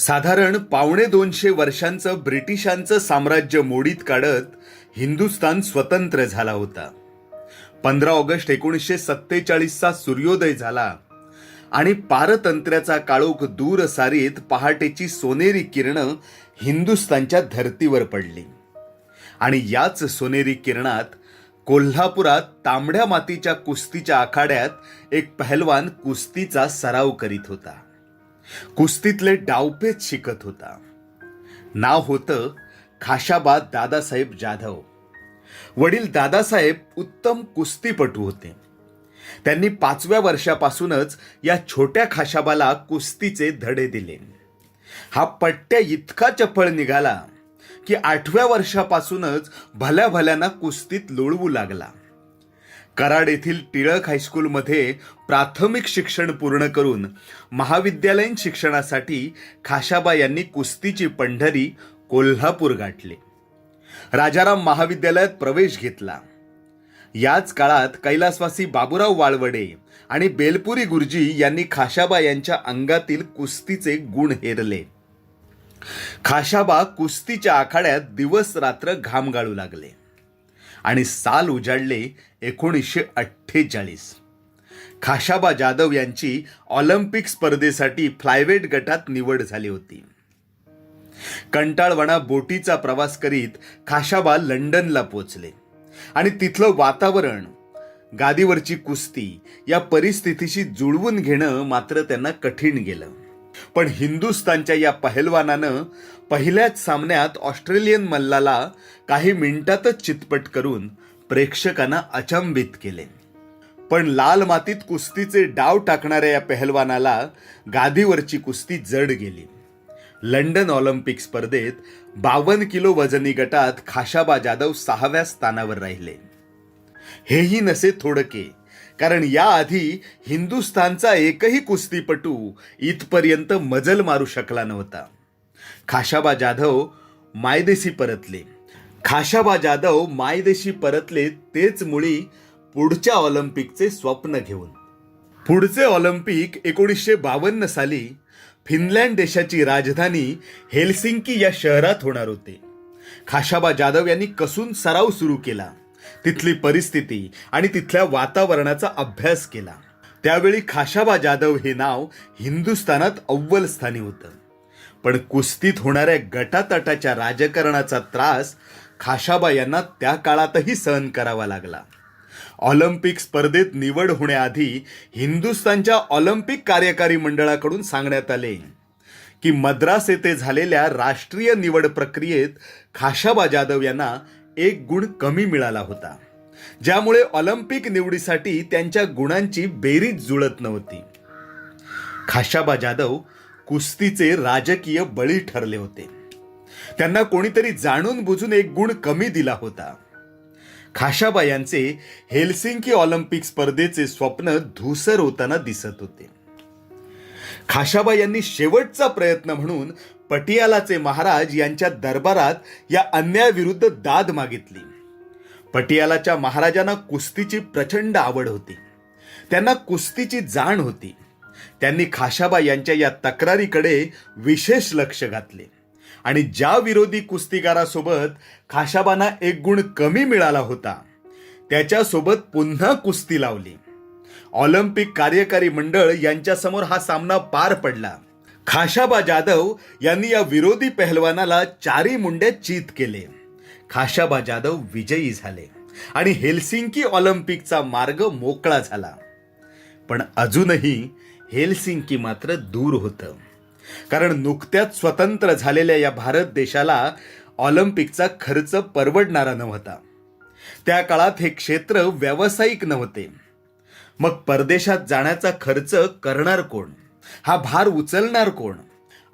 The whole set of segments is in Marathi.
साधारण पावणे दोनशे वर्षांचं ब्रिटिशांचं साम्राज्य मोडीत काढत हिंदुस्तान स्वतंत्र झाला होता. पंधरा ऑगस्ट एकोणीसशे सत्तेचाळीसचा सूर्योदय झाला आणि पारतंत्र्याचा काळोख दूर सारीत पहाटेची सोनेरी किरणं हिंदुस्तानच्या धर्तीवर पडली. आणि याच सोनेरी किरणात कोल्हापुरात तांबड्या मातीच्या कुस्तीच्या आखाड्यात एक पहलवान कुस्तीचा सराव करीत होता. कुस्तीतले डावपेच शिकत होता. नाव होतं खाशाबाद दादासाहेब जाधव. वडील दादासाहेब उत्तम कुस्तीपटू होते. त्यांनी पाचव्या वर्षापासूनच या छोट्या खाशाबाला कुस्तीचे धडे दिले. हा पट्ट्या इतका चपळ निघाला की आठव्या वर्षापासूनच भल्या भल्याना कुस्तीत लोळवू लागला. कराड येथील टिळक हायस्कूलमध्ये प्राथमिक शिक्षण पूर्ण करून महाविद्यालयीन शिक्षणासाठी खाशाबा यांनी कुस्तीची पंढरी कोल्हापूर गाठले. राजाराम महाविद्यालयात प्रवेश घेतला. याच काळात कैलासवासी बाबुराव वाळवडे आणि बेलपुरी गुरुजी यांनी खाशाबा यांच्या अंगातील कुस्तीचे गुण हेरले. खाशाबा कुस्तीच्या आखाड्यात दिवस रात्र घाम गाळू लागले. आणि साल उजाडले एकोणीसशे अठ्ठेचाळीस. खाशाबा जाधव यांची ऑलिम्पिक स्पर्धेसाठी फ्लायवेट गटात निवड झाली होती. कंटाळवणा बोटीचा प्रवास करीत खाशाबा लंडनला पोचले आणि तिथलं वातावरण गादीवरची कुस्ती या परिस्थितीशी जुळवून घेणं मात्र त्यांना कठीण गेलं. पण हिंदुस्तानच्या या पहलवानानं पहिल्याच सामन्यात ऑस्ट्रेलियन मल्लाला काही मिनिटातच चितपट करून प्रेक्षकांना अचंबित केले. पण लाल मातीत कुस्तीचे डाव टाकणाऱ्या या पहलवानाला गादीवरची कुस्ती जड गेली. लंडन ऑलिम्पिक स्पर्धेत बावन्न किलो वजनी गटात खाशाबा जाधव सहाव्या स्थानावर राहिले. हेही नसे थोडके कारण याआधी हिंदुस्थानचा एकही कुस्तीपटू इथपर्यंत मजल मारू शकला नव्हता. खाशाबा जाधव मायदेशी परतले. खाशाबा जाधव मायदेशी परतले तेच मुळी पुढच्या ऑलिम्पिकचे स्वप्न घेऊन. पुढचे ऑलिम्पिक एकोणीसशे बावन्न साली फिनलँड देशाची राजधानी हेलसिंकी या शहरात होणार होते. खाशाबा जाधव यांनी कसून सराव सुरू केला. तिथली परिस्थिती आणि तिथल्या वातावरणाचा अभ्यास केला. त्यावेळी खाशाबा जाधव हे नाव हिंदुस्थानात अव्वल स्थानी होतं. पण कुस्तीत होणाऱ्या गटातटाच्या राजकारणाचा त्रास खाशाबा यांना त्या काळातही सहन करावा लागला. ऑलिम्पिक स्पर्धेत निवड होण्याआधी हिंदुस्थानच्या ऑलिम्पिक कार्यकारी मंडळाकडून सांगण्यात आले की मद्रास येथे झालेल्या राष्ट्रीय निवड प्रक्रियेत खाशाबा जाधव यांना एक गुण कमी मिळाला होता. ज्यामुळे ऑलिम्पिक निवडीसाठी त्यांच्या गुणांची बेरीज जुळत नव्हती. खाशाबा जाधव कुस्तीचे राजकीय बळी ठरले होते. त्यांना कोणीतरी जाणून बुजून एक गुण कमी दिला होता. खाशाबा यांचे हेलसिंकी ऑलिम्पिक स्पर्धेचे स्वप्न धुसर होताना दिसत होते. खाशाबा यांनी शेवटचा प्रयत्न म्हणून पटियालाचे महाराज यांच्या दरबारात या अन्यायाविरुद्ध दाद मागितली. पटियालाच्या महाराजांना कुस्तीची प्रचंड आवड होती. त्यांना कुस्तीची जाण होती. त्यांनी खाशाबा यांच्या या तक्रारीकडे विशेष लक्ष घातले. आणि ज्या विरोधी कुस्तीगारासोबत खाशाबांना एक गुण कमी मिळाला होता त्याच्यासोबत पुन्हा कुस्ती लावली. ऑलिम्पिक कार्यकारी मंडळ यांच्यासमोर हा सामना पार पडला. खाशाबा जाधव यांनी या विरोधी पहलवानाला चारी मुंडे चीत केले. खाशाबा जाधव विजयी झाले आणि हेलसिंकी ऑलिम्पिकचा मार्ग मोकळा झाला. पण अजूनही हेलसिंकी मात्र दूर होतं. कारण नुकत्याच स्वतंत्र झालेल्या या भारत देशाला ऑलिम्पिकचा खर्च परवडणारा नव्हता. त्या काळात हे क्षेत्र व्यावसायिक नव्हते. मग परदेशात जाण्याचा खर्च करणार कोण? हा भार उचलणार कोण?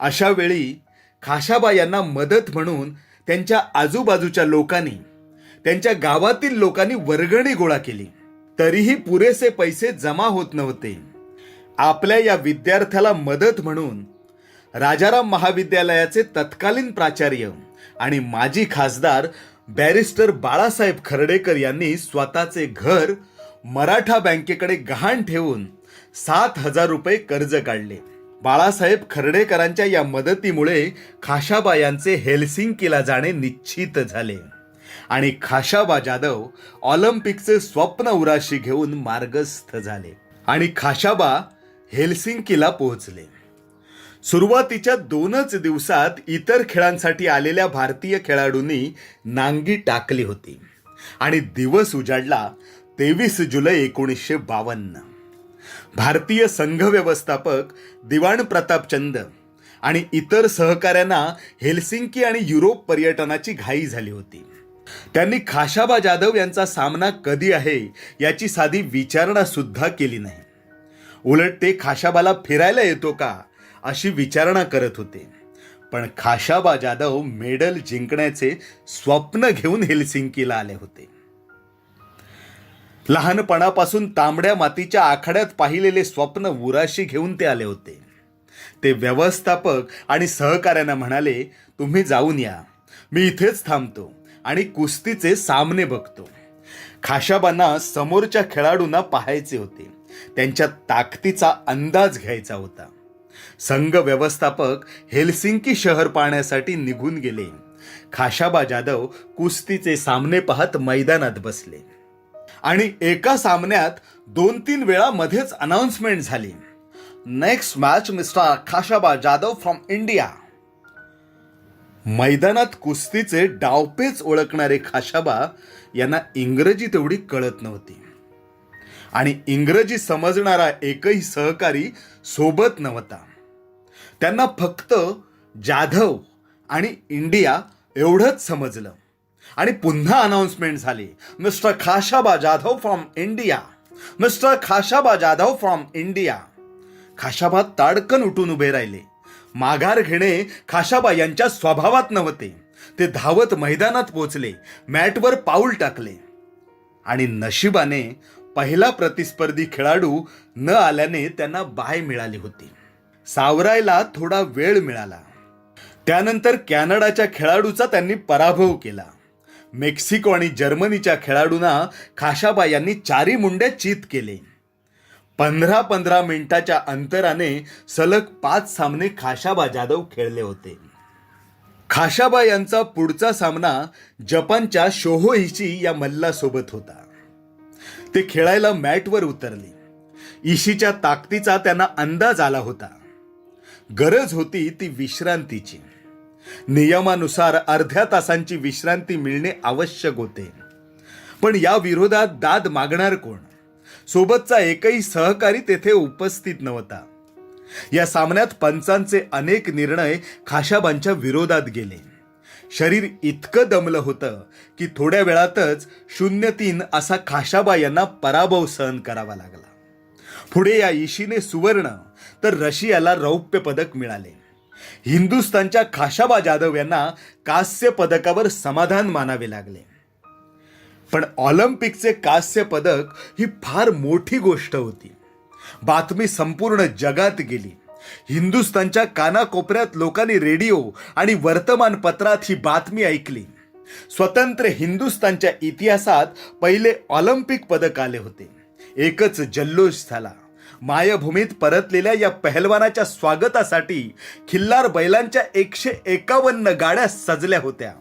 अशा वेळी खाशाबा यांना मदत म्हणून त्यांच्या आजूबाजूच्या लोकांनी त्यांच्या गावातील लोकांनी वर्गणी गोळा केली. तरीही पुरेसे पैसे जमा होत नव्हते. आपल्या या विद्यार्थ्याला मदत म्हणून राजाराम महाविद्यालयाचे तत्कालीन प्राचार्य आणि माजी खासदार बॅरिस्टर बाळासाहेब खर्डेकर यांनी स्वतःचे घर मराठा बँकेकडे गहाण ठेवून सात हजार रुपये कर्ज काढले. बाळासाहेब खर्डेकरांच्या या मदतीमुळे खाशाबा यांचे हेल्सिंकीला जाणे निश्चित झाले. आणि खाशाबा जाधव ऑलिम्पिकचे स्वप्न उराशी घेऊन मार्गस्थ झाले. आणि खाशाबा हेल्सिंकीला पोहोचले. सुरुवातीच्या दोनच दिवसात इतर खेळांसाठी आलेल्या भारतीय खेळाडूंनी नांगी टाकली होती. आणि दिवस उजाडला तेवीस जुलै एकोणीसशे बावन्न. भारतीय संघ व्यवस्थापक दिवाण प्रतापचंद आणि इतर सहकाऱ्यांना हेल्सिंकी आणि युरोप पर्यटनाची घाई झाली होती. त्यांनी खाशाबा जाधव यांचा सामना कधी आहे याची साधी विचारणा सुद्धा केली नाही. उलट ते खाशाबाला फिरायला येतो का अशी विचारणा करत होते. पण खाशाबा जाधव मेडल जिंकण्याचे स्वप्न घेऊन हेल्सिंकीला आले होते. लहानपणापासून तांबड्या मातीच्या आखाड्यात पाहिलेले स्वप्न उराशी घेऊन ते आले होते. ते व्यवस्थापक आणि सहकाऱ्यांना म्हणाले तुम्ही जाऊन या. मी इथेच थांबतो आणि कुस्तीचे सामने बघतो. खाशाबांना समोरच्या खेळाडूंना पाहायचे होते. त्यांच्या ताकदीचा अंदाज घ्यायचा होता. संघ व्यवस्थापक हेल्सिंकी शहर पाहण्यासाठी निघून गेले. खाशाबा जाधव कुस्तीचे सामने पाहत मैदानात बसले. आणि एका सामन्यात दोन तीन वेळा मध्येच अनाउन्समेंट झाली. Next match mister Khashaba Jadhav from India मैदानात कुस्तीचे डावपेच ओळखणारे खाशाबा यांना इंग्रजी तेवढी कळत नव्हती. आणि इंग्रजी समजणारा एकही सहकारी सोबत नव्हता. त्यांना फक्त जाधव आणि इंडिया एवढंच समजलं. आणि पुन्हा अनाउन्समेंट झाली. Mister Khashaba Jadhav from India mister Khashaba Jadhav from India Khashaba ताडकन उठून उभे राहिले. माघार घेणे खाशाबा यांच्या स्वभावात नव्हते. ते धावत मैदानात पोचले. मॅटवर पाऊल टाकले. आणि नशिबाने पहिला प्रतिस्पर्धी खेळाडू न आल्याने त्यांना बाय मिळाली होती. सावरायला थोडा वेळ मिळाला. त्यानंतर कॅनडाच्या खेळाडूचा त्यांनी पराभव केला. मेक्सिको आणि जर्मनीच्या खेळाडूंना खाशाबा यांनी चारी मुंडे चित केले. पंधरा पंधरा मिनिटाच्या अंतराने सलग पाच सामने खाशाबा जाधव खेळले होते. खाशाबा यांचा पुढचा सामना जपानच्या शोहोइशी या मल्लासोबत होता. ते खेळायला मॅटवर उतरले. इशीच्या ताकदीचा त्यांना अंदाज आला होता. गरज होती ती विश्रांतीची. नियमानुसार अर्ध्या तासांची विश्रांती मिळणे आवश्यक होते. पण या विरोधात दाद मागणार कोण? सोबतचा एकही सहकारी तेथे उपस्थित नव्हता. या सामन्यात पंचांचे अनेक निर्णय खाशाबांच्या विरोधात गेले. शरीर इतकं दमलं होतं की थोड्या वेळातच शून्य तीन असा खाशाबा यांना पराभव सहन करावा लागला. पुढे या इशीने सुवर्ण तर रशियाला रौप्य पदक मिळाले. हिंदुस्थानच्या खाशाबा जाधव यांना कांस्य पदकावर समाधान मानावे लागले. पण ऑलिम्पिकचे कांस्य पदक ही फार मोठी गोष्ट होती. बातमी संपूर्ण जगात गेली. हिंदुस्थानच्या कानाकोपऱ्यात लोकांनी रेडिओ आणि वर्तमानपत्रात ही बातमी ऐकली. स्वतंत्र हिंदुस्थानच्या इतिहासात पहिले ऑलिम्पिक पदक आले होते. एकच जल्लोष झाला. मायभूमीत परतलेल्या या पहलवानाच्या स्वागतासाठी खिल्लार बैलांच्या एकशे एकावन्न गाड्या सजल्या होत्या.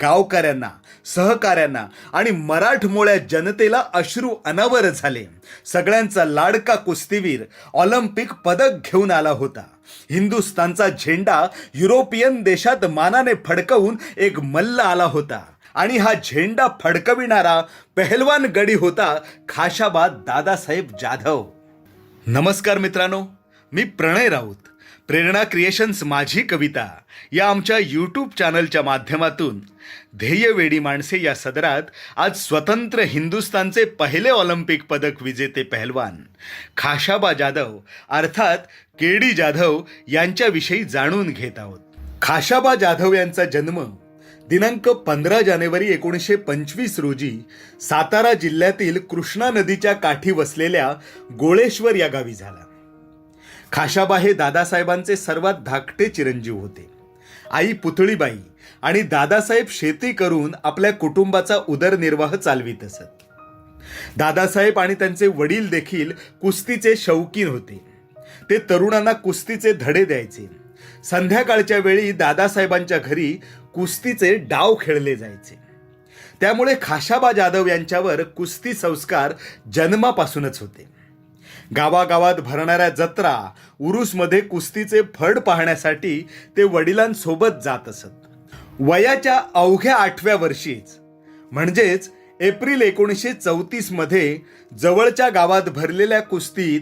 गावकऱ्यांना सहकाऱ्यांना आणि मराठमोळ्या जनतेला अश्रू अनावर झाले. सगळ्यांचा लाडका कुस्तीवीर ऑलिम्पिक पदक घेऊन आला होता. हिंदुस्थानचा झेंडा युरोपियन देशात मानाने फडकवून एक मल्ल आला होता आणि हा झेंडा फडकविणारा पहलवान गडी होता खाशाबाद दादासाहेब जाधव. नमस्कार मित्रांनो मी प्रणय राऊत. प्रेरणा क्रिएशन्स माझी कविता या आमच्या यूट्यूब चॅनलच्या माध्यमातून ध्येयवेडी माणसे या सदरात आज स्वतंत्र हिंदुस्तानचे पहिले ऑलिम्पिक पदक विजेते पहलवान खाशाबा जाधव अर्थात के डी जाधव यांच्याविषयी जाणून घेत आहोत. खाशाबा जाधव यांचा जन्म दिनांक पंधरा जानेवारी एकोणीसशे पंचवीस रोजी सातारा जिल्ह्यातील कृष्णा नदीच्या काठी वसलेल्या गोळेश्वर या गावी झाला. खाशाबा हे दादासाहेबांचे सर्वात धाकटे चिरंजीव होते. आई पुतळीबाई आणि दादासाहेब शेती करून आपल्या कुटुंबाचा उदरनिर्वाह चालवित असत. दादासाहेब आणि त्यांचे वडील देखील कुस्तीचे शौकीन होते. ते तरुणांना कुस्तीचे धडे द्यायचे. संध्याकाळच्या वेळी दादासाहेबांच्या घरी कुस्तीचे डाव खेळले जायचे. त्यामुळे खाशाबा जाधव यांच्यावर कुस्ती संस्कार जन्मापासूनच होते. गावागावात भरणाऱ्या जत्रा उरुसमध्ये कुस्तीचे फड पाहण्यासाठी ते वडिलांसोबत जात असत. वयाच्या अवघ्या आठव्या वर्षीच म्हणजेच एप्रिल एकोणीसशे चौतीसमध्ये जवळच्या गावात भरलेल्या कुस्तीत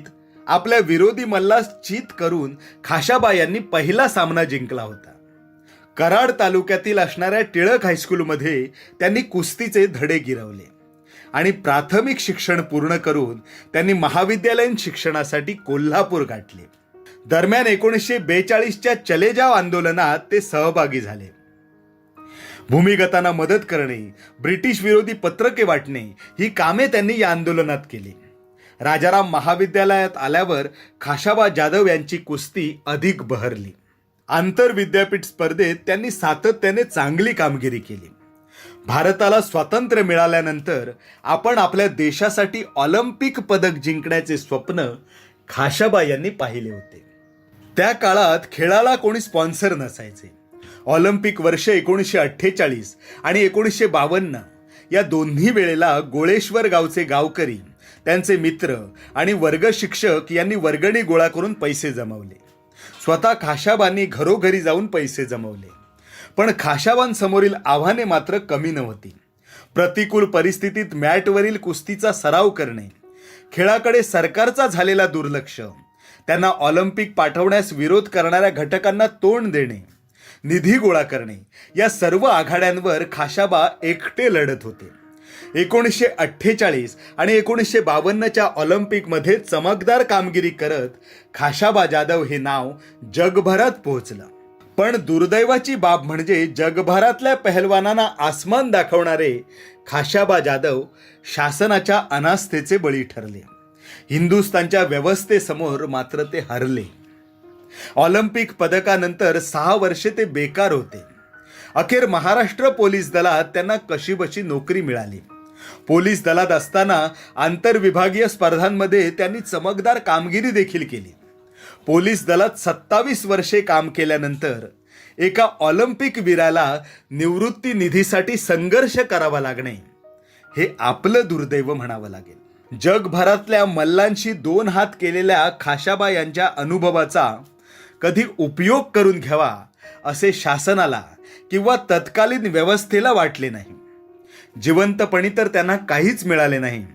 आपल्या विरोधी मल्लास चित करून खाशाबा यांनी पहिला सामना जिंकला होता. कराड तालुक्यातील असणाऱ्या टिळक हायस्कूलमध्ये त्यांनी कुस्तीचे धडे गिरवले आणि प्राथमिक शिक्षण पूर्ण करून त्यांनी महाविद्यालयीन शिक्षणासाठी कोल्हापूर गाठले. दरम्यान एकोणीसशे बेचाळीसच्या चलेजाव आंदोलनात ते सहभागी झाले. भूमिगतांना मदत करणे ब्रिटिश विरोधी पत्रके वाटणे ही कामे त्यांनी या आंदोलनात केली. राजाराम महाविद्यालयात आल्यावर खाशाबा जाधव यांची कुस्ती अधिक बहरली. आंतर विद्यापीठ स्पर्धेत त्यांनी सातत्याने चांगली कामगिरी केली. भारताला स्वातंत्र्य मिळाल्यानंतर आपण आपल्या देशासाठी ऑलिम्पिक पदक जिंकण्याचे स्वप्न खाशाबा यांनी पाहिले होते. त्या काळात खेळाला कोणी स्पॉन्सर नसायचे. ऑलिम्पिक वर्ष एकोणीसशे अठ्ठेचाळीस आणि एकोणीसशे बावन्न या दोन्ही वेळेला गोळेश्वर गावचे गावकरी त्यांचे मित्र आणि वर्ग शिक्षक यांनी वर्गणी गोळा करून पैसे जमवले. स्वतः खाशाबांनी घरोघरी जाऊन पैसे जमवले. पण खाशाबांसमोरील आव्हाने मात्र कमी नव्हती. प्रतिकूल परिस्थितीत मॅटवरील कुस्तीचा सराव करणे खेळाकडे सरकारचा झालेला दुर्लक्ष त्यांना ऑलिम्पिक पाठवण्यास विरोध करणाऱ्या घटकांना तोंड देणे निधी गोळा करणे या सर्व आघाड्यांवर खाशाबा एकटे लढत होते. एकोणीसशे अठ्ठेचाळीस आणि एकोणीसशे बावन्नच्या ऑलिम्पिकमध्ये चमकदार कामगिरी करत खाशाबा जाधव हे नाव जगभरात पोहोचलं. पण दुर्दैवाची बाब म्हणजे जगभरातल्या पहलवानांना आसमान दाखवणारे खाशाबा जाधव शासनाच्या अनास्थेचे बळी ठरले. हिंदुस्तानच्या व्यवस्थेसमोर मात्र ते हरले. ऑलिम्पिक पदकानंतर सहा वर्षे ते बेकार होते. अखेर महाराष्ट्र पोलीस दलात त्यांना कशीबशी नोकरी मिळाली. पोलीस दलात असताना आंतरविभागीय स्पर्धांमध्ये त्यांनी चमकदार कामगिरी देखील केली. पोलीस दलात सत्तावीस वर्षे काम केल्यानंतर एका ऑलिम्पिक वीराला निवृत्ती निधीसाठी संघर्ष करावा लागणे हे आपलं दुर्दैव म्हणावं लागेल. जगभरातल्या मल्लांशी दोन हात केलेल्या खाशाबा यांच्या अनुभवाचा कधी उपयोग करून घ्यावा असे शासनाला किंवा तत्कालीन व्यवस्थेला वाटले नाही. जिवंतपणी तर त्यांना काहीच मिळाले नाही.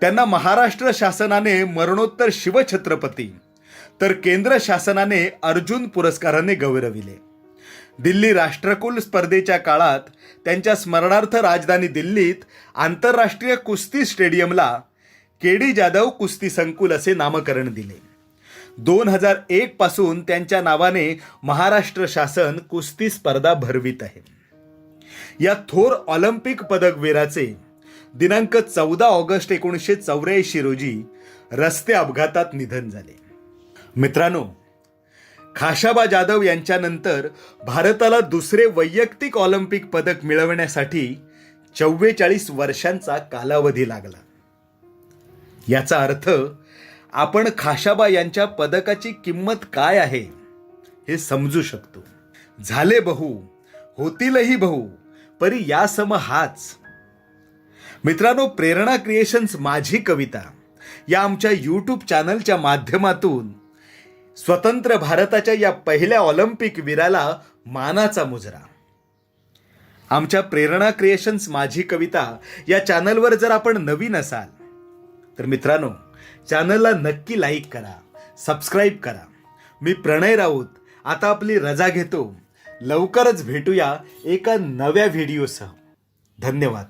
त्यांना महाराष्ट्र शासनाने मरणोत्तर शिवछत्रपती तर केंद्र शासनाने अर्जुन पुरस्काराने गौरविले. दिल्ली राष्ट्रकुल स्पर्धेच्या काळात त्यांच्या स्मरणार्थ राजधानी दिल्लीत आंतरराष्ट्रीय कुस्ती स्टेडियमला केडी जाधव कुस्ती संकुल असे नामकरण दिले. दोन हजार एक पासून त्यांच्या नावाने महाराष्ट्र शासन कुस्ती स्पर्धा भरवित आहे. या थोर ऑलिम्पिक पदकवीराचे दिनांक चौदा ऑगस्ट एकोणीसशे चौऱ्याऐंशी रोजी रस्ते अपघातात निधन झाले. मित्रांनो खाशाबा जाधव यांच्यानंतर भारताला दुसरे वैयक्तिक ऑलिम्पिक पदक मिळवण्यासाठी चव्वेचाळीस वर्षांचा कालावधी लागला. याचा अर्थ आपण खाशाबा यांच्या पदकाची किंमत काय आहे हे समजू शकतो. झाले बहु होतीलही बहु परी या सम हाच. मित्रांनो प्रेरणा क्रिएशन्स माझी कविता. या आमच्या यूट्यूब चॅनलच्या माध्यमातून स्वतंत्र भारताच्या या पहिल्या ऑलिम्पिक वीराला मानाचा मुजरा. आमच्या प्रेरणा क्रिएशन्स माझी कविता या चॅनलवर जर आपण नवीन असाल तर मित्रांनो चॅनलला नक्की लाईक करा सबस्क्राईब करा. मी प्रणय राऊत आता आपली रजा घेतो. लवकरच भेटूया एका नव्या व्हिडिओसह. धन्यवाद.